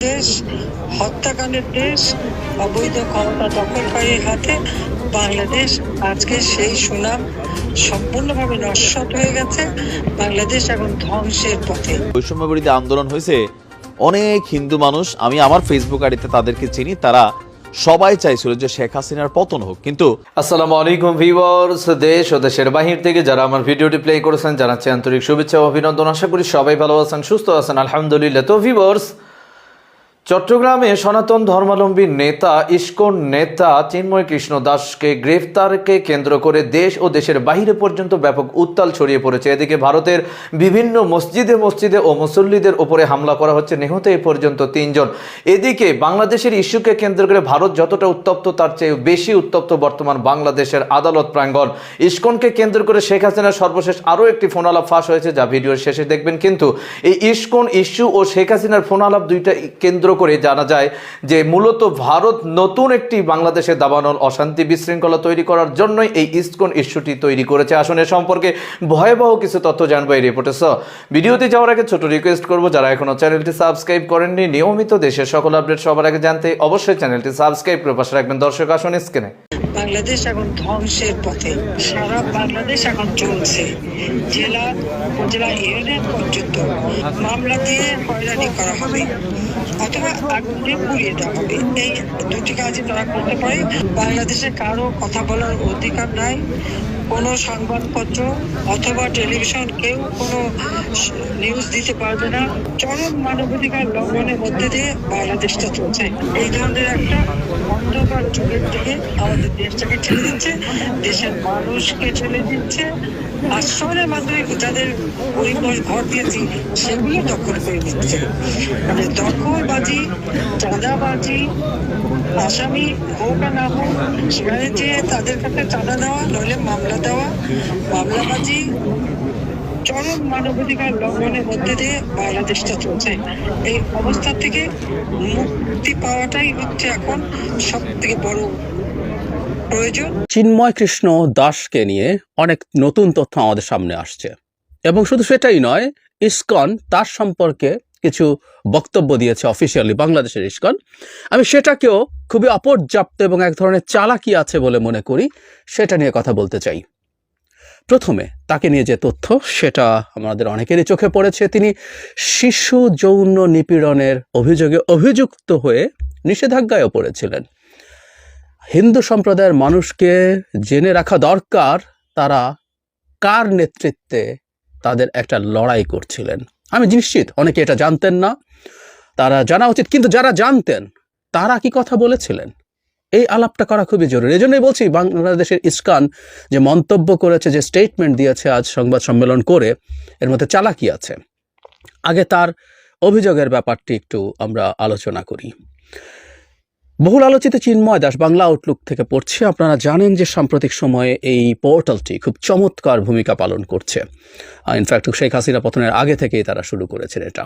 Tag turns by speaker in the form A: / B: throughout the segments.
A: দেশ হত্যাকাণ্ডের দেশ অবৈধ ক্ষমতা দখলকারীর হাতে বাংলাদেশ আজকে সেই সুনাম সম্পূর্ণভাবে নস্বাত হয়ে গেছে। বাংলাদেশ এখন ধ্বংসের পথে।
B: বৈষম্য আন্দোলন হয়েছে। অনেক হিন্দু মানুষ আমি আমার ফেসবুক আইডিতে তাদেরকে চিনি তারা সবাই চাইছিল যে শেখ হাসিনার পতন হোক। কিন্তু
C: আসসালামু আলাইকুম ভিউয়ার্স দেশ ও দেশের বাহির থেকে যারা আমার ভিডিওটি প্লে করেছেন জানাচ্ছি আন্তরিক শুভেচ্ছা ও অভিনন্দন। আশা করি সবাই ভালো আছেন সুস্থ আছেন আলহামদুলিল্লাহ। তো ভিউয়ার্স চট্টগ্রামে সনাতন ধর্মাবলম্বী নেতা, ইস্কন নেতা চিন্ময় কৃষ্ণ দাসকে গ্রেফতারকে কেন্দ্র করে দেশ ও দেশের বাইরে পর্যন্ত ব্যাপক উত্তাল ছড়িয়ে পড়েছে। এদিকে ভারতের বিভিন্ন মসজিদে মসজিদে ও মুসল্লিদের ওপরে হামলা করা হচ্ছে। নিহত এ পর্যন্ত তিনজন। এদিকে বাংলাদেশের ইস্যুকে কেন্দ্র করে ভারত যতটা উত্তপ্ত, তার চেয়ে বেশি উত্তপ্ত বর্তমান বাংলাদেশের আদালত প্রাঙ্গণ। ইস্কনকে কেন্দ্র করে শেখ হাসিনার সর্বশেষ আরও একটি ফোন আলাপ ফাঁস হয়েছে, যা ভিডিওর শেষে দেখবেন। কিন্তু এই ইস্কন ইস্যু ও শেখ হাসিনার ফোন আলাপ দুইটা কেন্দ্র করে জানা যায় যে মূলত ভারত নতুন একটি বাংলাদেশে দাবানল অশান্তি বিশৃঙ্খলা তৈরি করার জন্যই এই ইস্কন ইস্যুটি তৈরি করেছে। আসলে সম্পর্কে ভয়াবহ কিছু তথ্য জানব এই রিপোর্টে। সো ভিডিওতে যাওয়ার আগে ছোট রিকোয়েস্ট করব, যারা এখনও চ্যানেলটি সাবস্ক্রাইব করেননি, নিয়মিত দেশের সকল আপডেট সবার আগে জানতে অবশ্যই চ্যানেলটি সাবস্ক্রাইব করে পাশে রাখবেন। দর্শক, আসুন স্ক্রিনে।
A: বাংলাদেশ এখন ধ্বংসের পথে। সারা বাংলাদেশ এখন চলছে। জেলা ইউনিয়ন পর্যন্ত মামলা দিয়ে হয়রানি করা হবে। অথবা এই দুটি কাজই তারা করতে পারে বাংলাদেশে কারও কথা বলার অধিকার নাই কোনো সংবাদপত্র অথবা টেলিভিশন কেউ কোনো নিউজ দিতে পারবে না। চরম মানবাধিকার লঙ্ঘনের মধ্যে দিয়ে বাংলাদেশটা চলছে। এই ধরনের একটা অন্ধকার যুগের দিকে আমাদের দেশটাকে ঠেলে দিচ্ছে, দেশের মানুষকে ঠেলে দিচ্ছে। আশ্রমের মাধ্যমে যাদের পরিবার ঘর দিয়েছি, সেগুলো দখল করে দিচ্ছে মানে দখলবাজি, চাঁদাবাজি, আসামি হোক আর না হোক, সেখানে যে তাদের কাছে চাঁদা দেওয়া, নইলে মামলা দেওয়া, মামলাবাজি চরম মানবাধিকার লঙ্ঘনের মধ্যে দিয়ে বাংলাদেশটা চলছে। এই অবস্থা থেকে মুক্তি পাওয়াটাই হচ্ছে এখন সব থেকে বড়
D: চিন্ময় কৃষ্ণ দাসকে নিয়ে অনেক নতুন তথ্য আমাদের সামনে আসছে। এবং শুধু সেটাই নয়, ইসকন তার সম্পর্কে কিছু বক্তব্য দিয়েছে অফিসিয়ালি বাংলাদেশের ইসকন। আমি সেটাকেও খুবই অপর্যাপ্ত এবং এক ধরনের চালাকি আছে বলে মনে করি, সেটা নিয়ে কথা বলতে চাই। প্রথমে তাকে নিয়ে যে তথ্য, সেটা আমাদের অনেকেরই চোখে পড়েছে। তিনি শিশু যৌন নিপীড়নের অভিযোগে অভিযুক্ত হয়ে নিষেধাজ্ঞায়ও পড়েছিলেন। হিন্দু সম্প্রদায়ের মানুষকে জেনে রাখা দরকার, তারা কার নেতৃত্বে তাদের একটা লড়াই করছিলেন। আমি নিশ্চিত অনেকে এটা জানতেন না। তারা জানা উচিত, কিন্তু যারা জানতেন, তারা কি কথা বলেছিলেন? এই আলাপটা করা খুবই জরুরি। এই জন্যই বলছি, বাংলাদেশের ইস্কান যে মন্তব্য করেছে, যে স্টেটমেন্ট দিয়েছে আজ সংবাদ সম্মেলন করে, এর মধ্যে চালাকি আছে। আগে তার অভিযোগের ব্যাপারটি একটু আমরা আলোচনা করি। বহুল আলোচিত চিন্ময় দাস বাংলা আউটলুক থেকে পড়ছে। আপনারা জানেন যে সাম্প্রতিক সময়ে এই পোর্টালটি খুব চমৎকার ভূমিকা পালন করছে। ইনফ্যাক্ট শেখ হাসিনা পতনের আগে থেকেই তারা শুরু করেছেন এটা।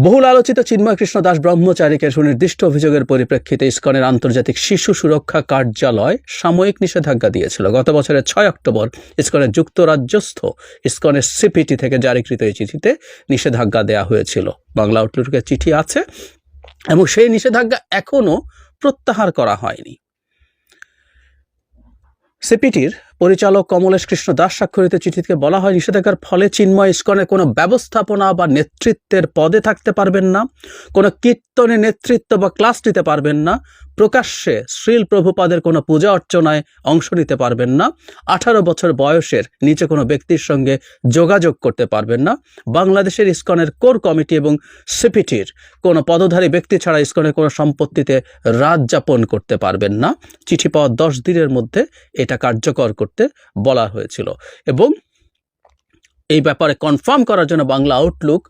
D: বহুল আলোচিত চিন্ময় কৃষ্ণ দাস ব্রহ্মচারীকে সুনির্দিষ্ট অভিযোগের পরিপ্রেক্ষিতে ইস্কনের আন্তর্জাতিক শিশু সুরক্ষা কার্যালয় সাময়িক নিষেধাজ্ঞা দিয়েছিল। গত বছরের ছয় অক্টোবর ইস্কনের যুক্তরাজ্যস্থ ইস্কনের সিপিটি থেকে জারিকৃত এই চিঠিতে নিষেধাজ্ঞা দেওয়া হয়েছিল। বাংলা আউটলুকের চিঠি আছে। এবং সেই নিষেধাজ্ঞা এখনও প্রত্যাহার করা হয়নি। সিপিটির পরিচালক কমলেশ কৃষ্ণ দাস স্বাক্ষরিত চিঠিতে বলা হয়, নিষেধাজ্ঞার ফলে চিন্ময় ইস্কনের কোনো ব্যবস্থাপনা বা নেতৃত্বের পদে থাকতে পারবেন না, কোনো কীর্তনে নেতৃত্ব বা ক্লাস নিতে পারবেন না, প্রকাশ্যে শ্রীল প্রভুপাদের কোনো পূজা অর্চনায় অংশ নিতে পারবেন না, আঠারো বছর বয়সের নিচে কোনো ব্যক্তির সঙ্গে যোগাযোগ করতে পারবেন না, বাংলাদেশের ইস্কনের কোর কমিটি এবং সিপিটির কোনো পদধারী ব্যক্তি ছাড়া ইস্কনের কোনো সম্পত্তিতে রাত যাপন করতে পারবেন না। চিঠি পাওয়ার দশ দিনের মধ্যে এটা কার্যকর বলা হয়েছিল। এবং এই ব্যাপারে কনফার্ম করার জন্য বাংলা আউটলুক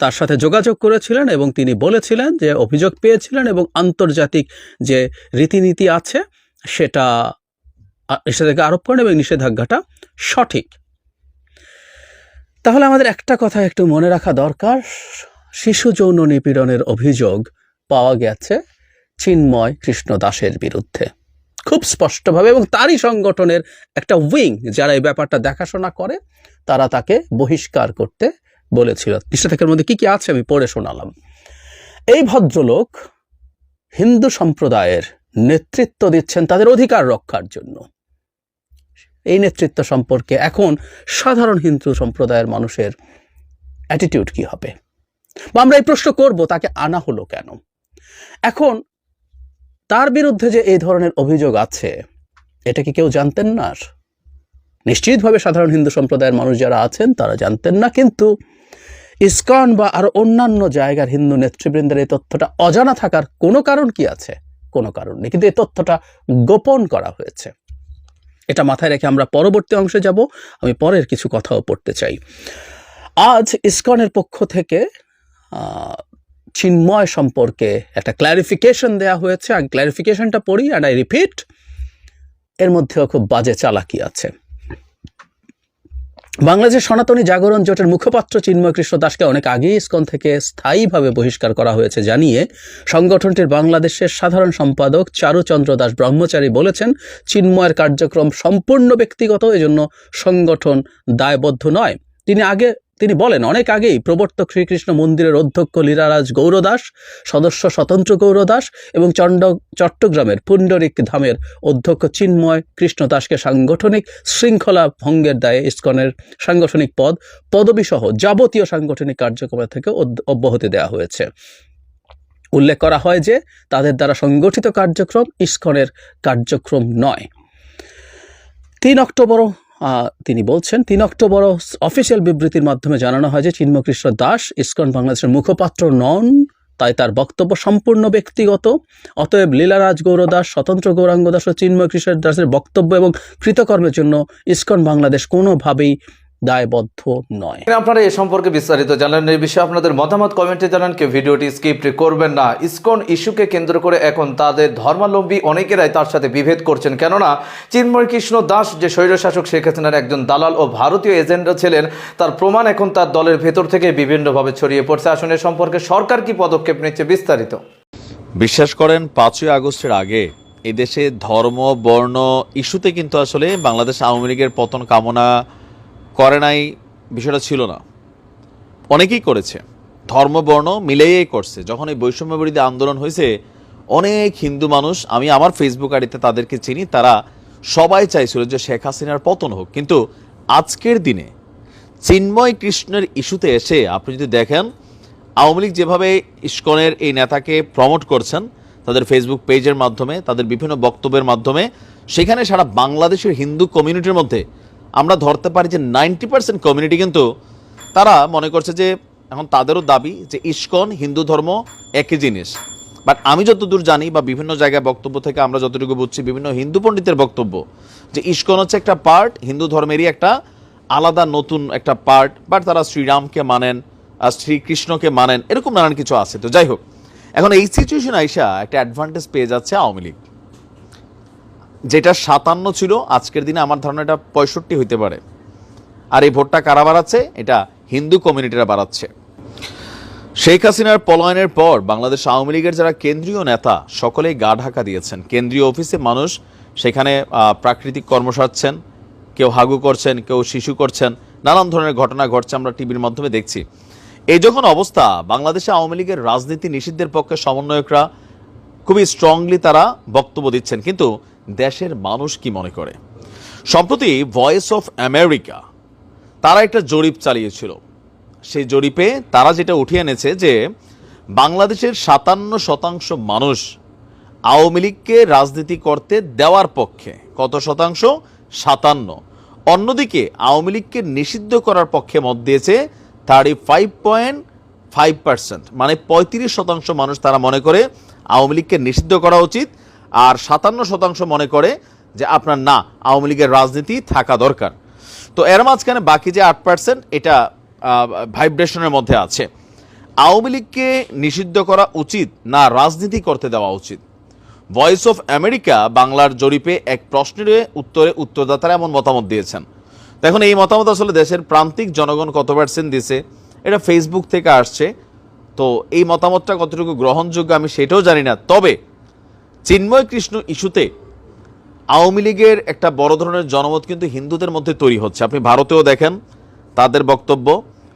D: তার সাথে যোগাযোগ করেছিলেন এবং তিনি বলেছিলেন যে অভিযোগ পেয়েছিলেন এবং আন্তর্জাতিক যে রীতিনীতি আছে, সেটা নিষেধাজ্ঞা আরোপ করেন এবং নিষেধাজ্ঞাটা সঠিক। তাহলে আমাদের একটা কথা একটু মনে রাখা দরকার। শিশু যৌন নিপীড়নের অভিযোগ পাওয়া গেছে চিন্ময় কৃষ্ণ দাসের বিরুদ্ধে। খুব স্পষ্টভাবে এবং তারই সংগঠনের একটা উইং যারা এই ব্যাপারটা দেখাশোনা করে, তারা তাকে বহিষ্কার করতে বলেছিল। নিষেধাজ্ঞার মধ্যে কি কি আছে আমি পড়ে শোনালাম। এই ভদ্রলোক হিন্দু সম্প্রদায়ের নেতৃত্ব দিচ্ছেন তাদের অধিকার রক্ষার জন্য। এই নেতৃত্ব সম্পর্কে এখন সাধারণ হিন্দু সম্প্রদায়ের মানুষের অ্যাটিটিউড কি হবে? বা আমরা এই প্রশ্ন করব, তাকে আনা হলো কেন? এখন তার বিরুদ্ধে যে এই ধরনের অভিযোগ আছে, এটা কি কেউ জানতেন না? নিশ্চিতভাবে সাধারণ হিন্দু সম্প্রদায়ের মানুষ যারা আছেন, তারা জানতেন না, কিন্তু ইসকন বা আরও অন্যান্য জায়গার হিন্দু নেতৃবৃন্দের এই তথ্যটা অজানা থাকার কোনো কারণ কি আছে? কোনো কারণ নেই, কিন্তু এই তথ্যটা গোপন করা হয়েছে। এটা মাথায় রেখে আমরা পরবর্তী অংশে যাব, আমি পরের কিছু কথাও পড়তে চাই। আজ ইসকনের পক্ষ থেকে চিন্ময় সম্পর্কে একটা ক্ল্যারিফিকেশন দেয়া হয়েছে। আর ক্ল্যারিফিকেশনটা পড়ি অ্যান্ড আই রিপিট এর মধ্যেও খুব বাজে চালাকি আছে। বাংলাদেশের সনাতনী জাগরণ জোটের মুখপাত্র চিন্ময় কৃষ্ণ দাসকে অনেক আগেই ইসকন থেকে স্থায়ীভাবে বহিষ্কার করা হয়েছে জানিয়ে সংগঠনটির বাংলাদেশের সাধারণ সম্পাদক চারুচন্দ্র দাস ব্রহ্মচারী বলেছেন, চিন্ময়ের কার্যক্রম সম্পূর্ণ ব্যক্তিগত, এজন্য সংগঠন দায়বদ্ধ নয়। তিনি আগে তিনি বলেন, অনেক আগেই প্রবর্তক শ্রীকৃষ্ণ মন্দিরের অধ্যক্ষ লীলারাজ গৌরদাস, সদস্য স্বতন্ত্র গৌরদাস এবং চণ্ড, চট্টগ্রামের পুণ্ডরিক ধামের অধ্যক্ষ চিন্ময় কৃষ্ণ দাসকে সাংগঠনিক শৃঙ্খলা ভঙ্গের দায়ে ইস্কনের সাংগঠনিক পদ, পদবিসহ যাবতীয় সাংগঠনিক কার্যক্রম থেকে অব্যাহতি দেওয়া হয়েছে। উল্লেখ করা হয় যে, তাদের দ্বারা সংগঠিত কার্যক্রম ইস্কনের কার্যক্রম নয়। তিন অক্টোবর তিনি বলছেন, তিন অক্টোবর অফিসিয়াল বিবৃতির মাধ্যমে জানানো হয় যে চিন্মকৃষ্ণ দাস ইস্কন বাংলাদেশের মুখপাত্র নন, তাই তার বক্তব্য সম্পূর্ণ ব্যক্তিগত। অতএব লীলারাজ গৌর দাস, স্বতন্ত্র গৌরাঙ্গ দাস ও চিন্ময় কৃষ্ণ দাসের বক্তব্য এবং কৃতকর্মের জন্য ইস্কন বাংলাদেশ কোনোভাবেই দায়বদ্ধ নয়।
C: আপনারা এ সম্পর্কে বিস্তারিত জানান এই বিষয়ে আপনাদের মতামত কমেন্টে জানান। কেউ ভিডিওটি স্কিপ করবেন না। ইসকন ইস্যুকে কেন্দ্র করে এখন তাদের ধর্মাবলম্বী অনেকেরাই তার সাথে বিভেদ করছেন। কেননা চিন্ময় কৃষ্ণ দাস যে স্বৈরশাসক শেখ হাসিনার একজন দালাল ও ভারতীয় এজেন্ডা ছিলেন তার প্রমাণ এখন তার দলের ভেতর থেকে বিভিন্নভাবে ছড়িয়ে পড়ছে। আসনের সম্পর্কে সরকার কি পদক্ষেপ নিচ্ছে বিস্তারিত।
B: বিশ্বাস করেন পাঁচই আগস্টের আগে এদেশে ধর্ম বর্ণ ইস্যুতে কিন্তু আসলে বাংলাদেশ আওয়ামী লীগের পতন কামনা করে নাই বিষয়টা ছিল না। অনেকেই করেছে। ধর্ম, বর্ণ মিলেই করছে। যখন এই বৈষম্য বিরোধী আন্দোলন হয়েছে, অনেক হিন্দু মানুষ, আমি আমার ফেসবুক আইডিতে তাদেরকে চিনি, তারা সবাই চাইছিল যে শেখ হাসিনার পতন হোক। কিন্তু আজকের দিনে চিন্ময় কৃষ্ণের ইস্যুতে এসে আপনি যদি দেখেন, আওয়ামী লীগ যেভাবে ইস্কনের এই নেতাকে প্রমোট করছেন, তাদের ফেসবুক পেজের মাধ্যমে, তাদের বিভিন্ন বক্তব্যের মাধ্যমে, সেখানে সারা বাংলাদেশের হিন্দু কমিউনিটির মধ্যে আমরা ধরতে পারি যে নাইনটি পার্সেন্ট কমিউনিটি কিন্তু তারা মনে করছে যে এখন তাদেরও দাবি যে ইস্কন, হিন্দু ধর্ম একই জিনিস। বাট আমি যতদূর জানি বা বিভিন্ন জায়গায় বক্তব্য থেকে আমরা যতটুকু বুঝছি, বিভিন্ন হিন্দু পণ্ডিতের বক্তব্য যে ইস্কন হচ্ছে একটা পার্ট হিন্দু ধর্মেরই একটা আলাদা নতুন একটা পার্ট বাট তারা শ্রীরামকে মানেন আর শ্রীকৃষ্ণকে মানেন, এরকম নানান কিছু আছে। তো যাই হোক, এখন এই সিচুয়েশন আইসা একটা অ্যাডভান্টেজ পেয়ে যাচ্ছে আওয়ামী লীগ। যেটা সাতান্ন ছিল, আজকের দিনে আমার ধারণা এটা পঁয়ষট্টি হইতে পারে। আর এই ভোটটা কারা বাড়াচ্ছে? এটা হিন্দু কমিউনিটিরা বাড়াচ্ছে। শেখ হাসিনার পলায়নের পর বাংলাদেশ আওয়ামী লীগের যারা কেন্দ্রীয় নেতা, সকলেই গা ঢাকা দিয়েছেন। কেন্দ্রীয় অফিসে মানুষ সেখানে প্রাকৃতিক কর্ম সারছেন, কেউ হাগু করছেন, কেউ শিশু করছেন, নানান ধরনের ঘটনা ঘটছে আমরা টিভির মাধ্যমে দেখছি। এই যখন অবস্থা, বাংলাদেশে আওয়ামী লীগের রাজনীতি নিষিদ্ধের পক্ষে সমন্বয়করা খুবই স্ট্রংলি তারা বক্তব্য দিচ্ছেন। কিন্তু দেশের মানুষ কি মনে করে? সম্প্রতি ভয়েস অফ আমেরিকা তারা একটা জরিপ চালিয়েছিল। সেই জরিপে তারা যেটা উঠিয়ে এনেছে যে, বাংলাদেশের সাতান্ন শতাংশ মানুষ আওয়ামী লীগকে রাজনীতি করতে দেওয়ার পক্ষে। কত শতাংশ? সাতান্ন। অন্যদিকে আওয়ামী লীগকে নিষিদ্ধ করার পক্ষে মত দিয়েছে thirty five point five percent মানে পঁয়ত্রিশ শতাংশ মানুষ তারা মনে করে আওয়ামী লীগকে নিষিদ্ধ করা উচিত। আর সাতান্ন শতাংশ মনে করে যে আপনার না, আওয়ামী লীগের রাজনীতি থাকা দরকার। তো এর মাঝখানে বাকি যে আট পার্সেন্ট এটা ভাইব্রেশনের মধ্যে আছে। আওয়ামী লীগকে নিষিদ্ধ করা উচিত না রাজনীতি করতে দেওয়া উচিত? ভয়েস অফ আমেরিকা বাংলার জরিপে এক প্রশ্নের উত্তরে উত্তরদাতারা এমন মতামত দিয়েছেন। দেখুন, এই মতামত আসলে দেশের প্রান্তিক জনগণ কত পার্সেন্ট দিছে, এটা ফেসবুক থেকে আসছে। তো এই মতামতটা কতটুকু গ্রহণযোগ্য আমি সেটাও জানি না। তবে চিন্ময় কৃষ্ণ ইস্যুতে আওয়ামী লীগের একটা বড় ধরনের জনমত কিন্তু হিন্দুদের মধ্যে তৈরি হচ্ছে। আপনি ভারতেও দেখেন, তাদের বক্তব্য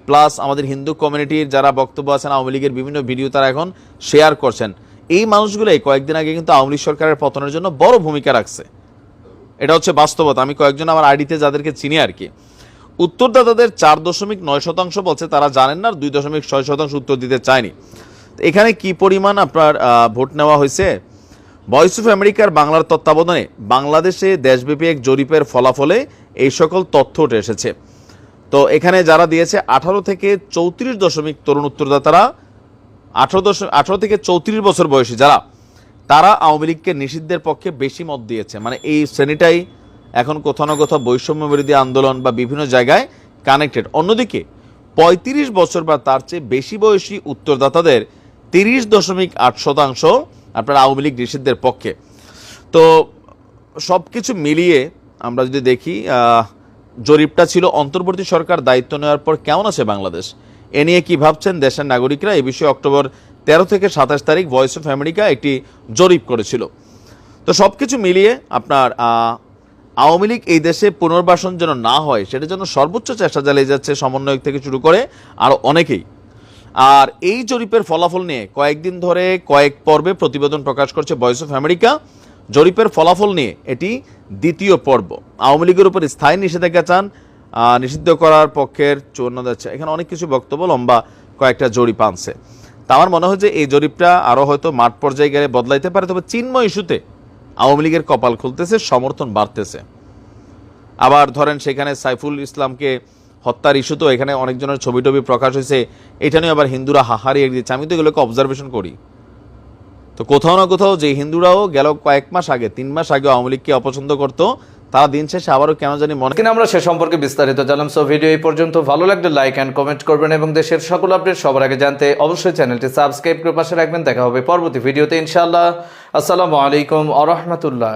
B: প্লাস আমাদের হিন্দু কমিউনিটির যারা বক্তব্য আছেন, আওয়ামী লীগের বিভিন্ন ভিডিও তারা এখন শেয়ার করছেন। এই মানুষগুলোই কয়েকদিন আগে কিন্তু আওয়ামী লীগ সরকারের পতনের জন্য বড় ভূমিকা রাখছে। এটা হচ্ছে বাস্তবতা। আমি কয়েকজন আমার আইডিতে যাদেরকে চিনি আর কি। উত্তরদাতাদের চার দশমিক নয় শতাংশ বলছে, তারা জানেন না দুই দশমিক ছয় শতাংশ উত্তর দিতে চায়নি। এখানে কি পরিমাণ আপনার ভোট নেওয়া হয়েছে? ভয়েস অফ আমেরিকার বাংলার তত্ত্বাবধানে বাংলাদেশে দেশব্যাপী এক জরিপের ফলাফলে এই সকল তথ্য উঠে এসেছে। তো এখানে যারা দিয়েছে, আঠারো থেকে চৌত্রিশ দশমিক তরুণ উত্তরদাতারা, আঠারো দশ, আঠারো থেকে চৌত্রিশ বছর বয়সী যারা, তারা আওয়ামী লীগকে নিষিদ্ধের পক্ষে বেশি মত দিয়েছে। মানে এই শ্রেণীটাই এখন কোথাও না কোথাও বৈষম্য বিরোধী আন্দোলন বা বিভিন্ন জায়গায় কানেক্টেড অন্যদিকে পঁয়ত্রিশ বছর বা তার চেয়ে বেশি বয়সী উত্তরদাতাদের তিরিশ দশমিক আট শতাংশ আপনার আওয়ামী লীগ নিষিদ্ধের পক্ষে। তো সব কিছু মিলিয়ে আমরা যদি দেখি জরিপটা ছিল অন্তর্বর্তী সরকার দায়িত্ব নেওয়ার পর কেমন আছে বাংলাদেশ? এ নিয়ে কি ভাবছেন দেশের নাগরিকরা? এ বিষয়ে অক্টোবর তেরো থেকে সাতাশ তারিখ ভয়েস অফ আমেরিকা একটি জরিপ করেছিল। তো সব কিছু মিলিয়ে আপনার আওয়ামী লীগ এই দেশে পুনর্বাসন যেন না হয় সেটার জন্য সর্বোচ্চ চেষ্টা চালিয়ে যাচ্ছে সমন্বয়ক থেকে শুরু করে আর অনেকেই। আর এই জরিপের ফলাফল নিয়ে কয়েকদিন ধরে কয়েক পর্বে প্রতিবেদন প্রকাশ করছে ভয়েস অফ আমেরিকা জরিপের ফলাফল নিয়ে এটি দ্বিতীয় পর্ব। আওয়ামী লীগের উপর স্থায়ী নিষেধাজ্ঞা চান নিষিদ্ধ করার পক্ষের চূর্ণ যাচ্ছে এখানে অনেক কিছু বক্তব্য, লম্বা কয়েকটা জরিপ আনছে। তা আমার মনে হয় যে এই জরিপটা আরও হয়তো মাঠ পর্যায়ে গেলে বদলাইতে পারে, তবে চিন্ময় ইস্যুতে আওয়ামী লীগের কপাল খুলতেছে, সমর্থন বাড়তেছে। আবার ধরেন সেখানে সাইফুল ইসলামকে হত্যার ইস্যু তো এখানে অনেকজনের ছবি টবি প্রকাশ হয়েছে। এটা নিয়ে আবার হিন্দুরা হাহারি দিচ্ছে। আমি তো এগুলোকে অবজারভেশন করি। তো কোথাও না কোথাও যে হিন্দুরাও গেল কয়েক মাস আগে, তিন মাস আগে আওয়ামী লীগকে অপছন্দ করতো, তারা দিন শেষে আবারও কেন জানি মনে
C: কিন্তু আমরা সে সম্পর্কে বিস্তারিত জানলাম। সো ভিডিও এই পর্যন্ত। ভালো লাগলে লাইক অ্যান্ড কমেন্ট করবেন এবং দেশের সকল আপডেট সবার আগে জানতে অবশ্যই চ্যানেলটি সাবস্ক্রাইব করে পাশে রাখবেন। দেখা হবে পরবর্তী ভিডিওতে ইনশাআল্লাহ। আসসালামু আলাইকুম আ রহমতুল্লাহ।